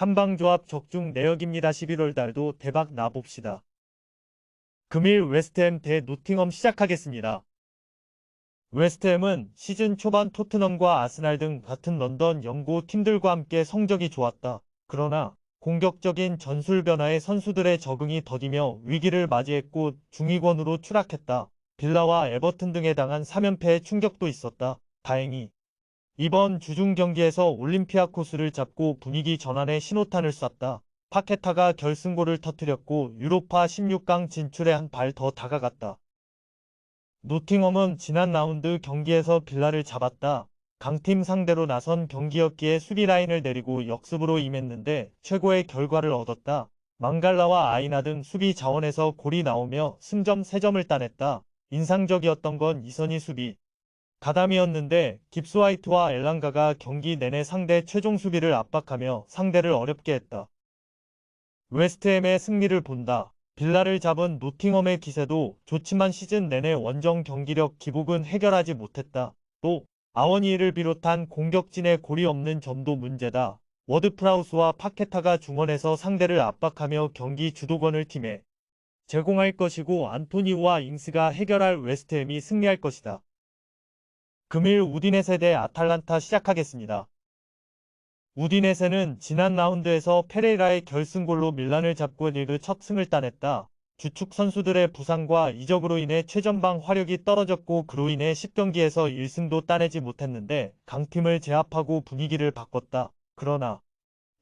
한방조합 적중 내역입니다. 11월 달도 대박 나봅시다. 금일 웨스트햄 대 노팅엄 시작하겠습니다. 웨스트햄은 시즌 초반 토트넘과 아스날 등 같은 런던 연고 팀들과 함께 성적이 좋았다. 그러나 공격적인 전술 변화에 선수들의 적응이 더디며 위기를 맞이했고 중위권으로 추락했다. 빌라와 에버튼 등에 당한 3연패의 충격도 있었다. 다행히 이번 주중 경기에서 올림피아 코스를 잡고 분위기 전환에 신호탄을 쐈다. 파케타가 결승골을 터뜨렸고 유로파 16강 진출에 한 발 더 다가갔다. 노팅엄은 지난 라운드 경기에서 빌라를 잡았다. 강팀 상대로 나선 경기였기에 수비 라인을 내리고 역습으로 임했는데 최고의 결과를 얻었다. 망갈라와 아이나 등 수비 자원에서 골이 나오며 승점 3점을 따냈다. 인상적이었던 건 이선희 수비. 가담이었는데 깁스 화이트와 엘랑가가 경기 내내 상대 최종 수비를 압박하며 상대를 어렵게 했다. 웨스트햄의 승리를 본다. 빌라를 잡은 노팅엄의 기세도 좋지만 시즌 내내 원정 경기력 기복은 해결하지 못했다. 또 아워니를 비롯한 공격진의 골이 없는 점도 문제다. 워드프라우스와 파케타가 중원에서 상대를 압박하며 경기 주도권을 팀에 제공할 것이고 안토니우와 잉스가 해결할 웨스트햄이 승리할 것이다. 금일 우디네세 대 아탈란타 시작하겠습니다. 우디네세는 지난 라운드에서 페레이라의 결승골로 밀란을 잡고 리그 첫 승을 따냈다. 주축 선수들의 부상과 이적으로 인해 최전방 화력이 떨어졌고 그로 인해 10경기에서 1승도 따내지 못했는데 강팀을 제압하고 분위기를 바꿨다. 그러나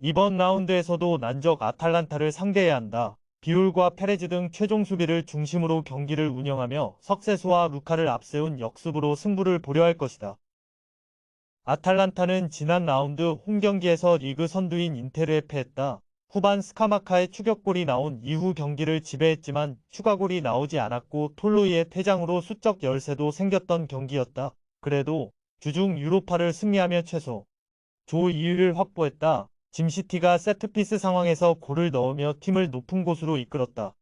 이번 라운드에서도 난적 아탈란타를 상대해야 한다. 비올과 페레즈 등 최종 수비를 중심으로 경기를 운영하며 석세수와 루카를 앞세운 역습으로 승부를 보려 할 것이다. 아탈란타는 지난 라운드 홈경기에서 리그 선두인 인테르에 패했다. 후반 스카마카의 추격골이 나온 이후 경기를 지배했지만 추가골이 나오지 않았고 톨로이의 퇴장으로 수적 열세도 생겼던 경기였다. 그래도 주중 유로파를 승리하며 최소 조 2위를 확보했다. 짐시티가 세트피스 상황에서 골을 넣으며 팀을 높은 곳으로 이끌었다.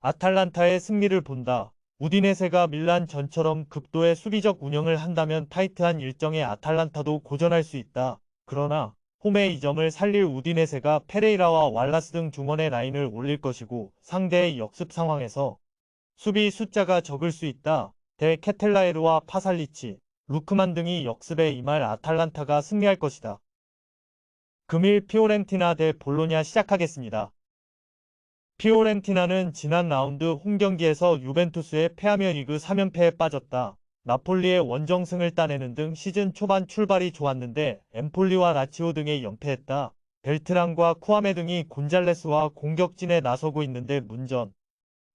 아탈란타의 승리를 본다. 우디네세가 밀란 전처럼 극도의 수비적 운영을 한다면 타이트한 일정의 아탈란타도 고전할 수 있다. 그러나 홈의 이 점을 살릴 우디네세가 페레이라와 왈라스 등 중원의 라인을 올릴 것이고 상대의 역습 상황에서 수비 숫자가 적을 수 있다. 대 케텔라에르와 파살리치, 루크만 등이 역습에 임할 아탈란타가 승리할 것이다. 금일 피오렌티나 대 볼로냐 시작하겠습니다. 피오렌티나는 지난 라운드 홈경기에서 유벤투스에 패하며 리그 3연패에 빠졌다. 나폴리의 원정승을 따내는 등 시즌 초반 출발이 좋았는데 엠폴리와 라치오 등에 연패했다. 벨트랑과 쿠아메 등이 곤잘레스와 공격진에 나서고 있는데 문전.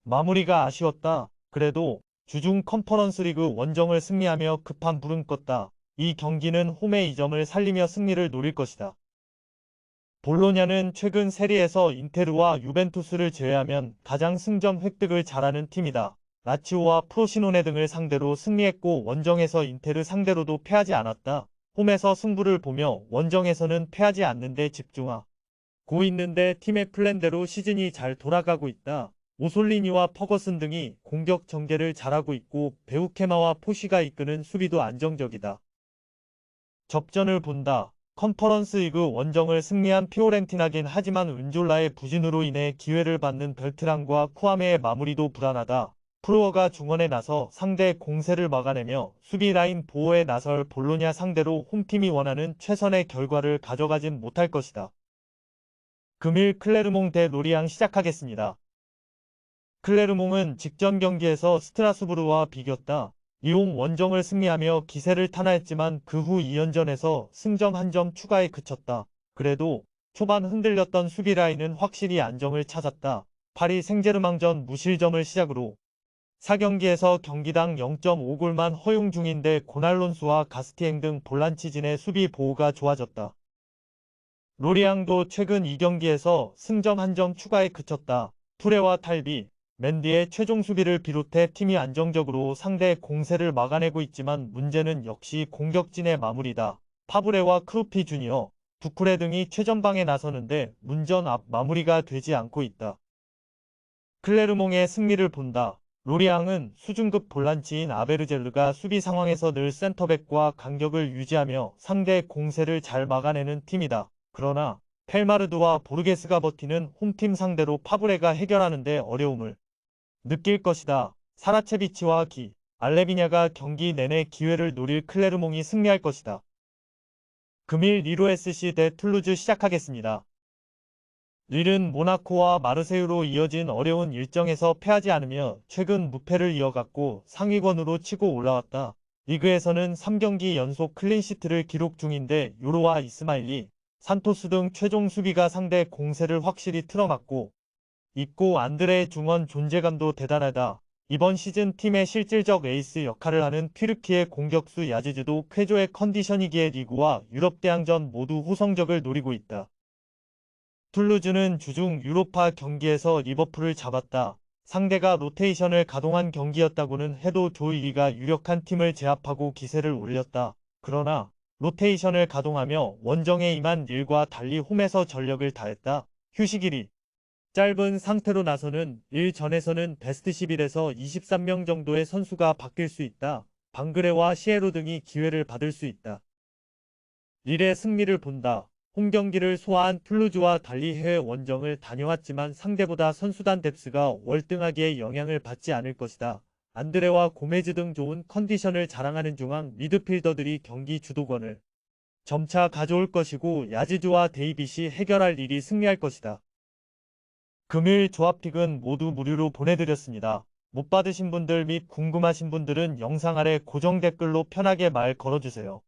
마무리가 아쉬웠다. 그래도 주중 컨퍼런스 리그 원정을 승리하며 급한 불은 껐다. 이 경기는 홈의 이점을 살리며 승리를 노릴 것이다. 볼로냐는 최근 세리에서 인테르와 유벤투스를 제외하면 가장 승점 획득을 잘하는 팀이다. 라치오와 프로시노네 등을 상대로 승리했고 원정에서 인테르 상대로도 패하지 않았다. 홈에서 승부를 보며 원정에서는 패하지 않는데 집중하고 있는데 팀의 플랜대로 시즌이 잘 돌아가고 있다. 오솔리니와 퍼거슨 등이 공격 전개를 잘하고 있고 베우케마와 포시가 이끄는 수비도 안정적이다. 접전을 본다. 컨퍼런스 리그 원정을 승리한 피오렌티나긴 하지만 은졸라의 부진으로 인해 기회를 받는 벨트랑과 쿠아메의 마무리도 불안하다. 프로어가 중원에 나서 상대 공세를 막아내며 수비 라인 보호에 나설 볼로냐 상대로 홈팀이 원하는 최선의 결과를 가져가진 못할 것이다. 금일 클레르몽 대 로리앙 시작하겠습니다. 클레르몽은 직전 경기에서 스트라스부르와 비겼다. 이용 원정을 승리하며 기세를 탄화했지만 그 후 2연전에서 승점 한 점 추가에 그쳤다. 그래도 초반 흔들렸던 수비 라인은 확실히 안정을 찾았다. 파리 생제르망전 무실점을 시작으로 4경기에서 경기당 0.5골만 허용 중인데 고날론수와 가스티행 등 볼란치진의 수비 보호가 좋아졌다. 로리앙도 최근 2경기에서 승점 한 점 추가에 그쳤다. 투레와 탈비, 맨디의 최종 수비를 비롯해 팀이 안정적으로 상대의 공세를 막아내고 있지만 문제는 역시 공격진의 마무리다. 파브레와 크루피 주니어, 두쿠레 등이 최전방에 나서는데 문전 앞 마무리가 되지 않고 있다. 클레르몽의 승리를 본다. 로리앙은 수준급 볼란치인 아베르젤르가 수비 상황에서 늘 센터백과 간격을 유지하며 상대의 공세를 잘 막아내는 팀이다. 그러나 펠마르드와 보르게스가 버티는 홈팀 상대로 파브레가 해결하는데 어려움을 느낄 것이다. 사라체비치와 기, 알레비냐가 경기 내내 기회를 노릴 클레르몽이 승리할 것이다. 금일 리로 SC 대 툴루즈 시작하겠습니다. 릴은 모나코와 마르세유로 이어진 어려운 일정에서 패하지 않으며 최근 무패를 이어갔고 상위권으로 치고 올라왔다. 리그에서는 3경기 연속 클린시트를 기록 중인데 요로와 이스마일리, 산토스 등 최종 수비가 상대 공세를 확실히 틀어막고 있고 안드레의 중원 존재감도 대단하다. 이번 시즌 팀의 실질적 에이스 역할을 하는 튀르키의 공격수 야지즈도 쾌조의 컨디션이기에 리그와 유럽 대항전 모두 후성적을 노리고 있다. 툴루즈는 주중 유로파 경기에서 리버풀을 잡았다. 상대가 로테이션을 가동한 경기였다고는 해도 조이리가 유력한 팀을 제압하고 기세를 올렸다. 그러나 로테이션을 가동하며 원정에 임한 일과 달리 홈에서 전력을 다했다. 휴식일이 짧은 상태로 나서는 일 전에서는 베스트 11에서 23명 정도의 선수가 바뀔 수 있다. 방그레와 시에로 등이 기회를 받을 수 있다. 릴의 승리를 본다. 홈 경기를 소화한 툴루즈와 달리 해외 원정을 다녀왔지만 상대보다 선수단 뎁스가 월등하게 영향을 받지 않을 것이다. 안드레와 고메즈 등 좋은 컨디션을 자랑하는 중앙 미드필더들이 경기 주도권을 점차 가져올 것이고 야지주와 데이빗이 해결할 일이 승리할 것이다. 금일 조합픽은 모두 무료로 보내드렸습니다. 못 받으신 분들 및 궁금하신 분들은 영상 아래 고정 댓글로 편하게 말 걸어주세요.